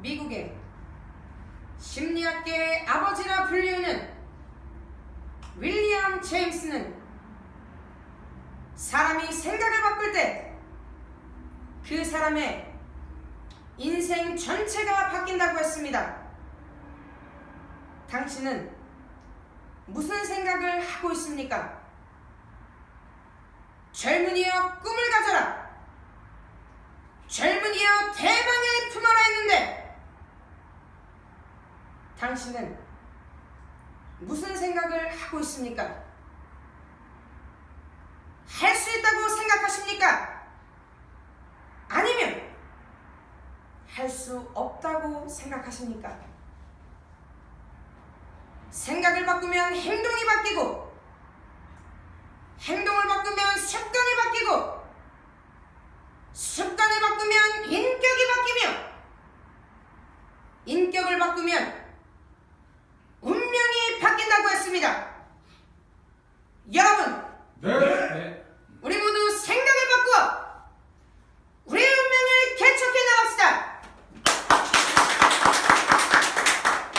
미국의 심리학계의 아버지라 불리우는 윌리엄 제임스는 사람이 생각을 바꿀 때 그 사람의 인생 전체가 바뀐다고 했습니다. 당신은 무슨 생각을 하고 있습니까? 젊은이여 꿈을 가져라. 젊은이여 대망을 품어라 했는데 당신은 무슨 생각을 하고 있습니까? 할 수 있다고 생각하십니까? 아니면 할 수 없다고 생각하십니까? 생각을 바꾸면 행동이 바뀌고 행동을 바꾸면 습관이 바뀌고 습관을 바꾸면 인격이 바뀌며 인격을 바꾸면 bir daha.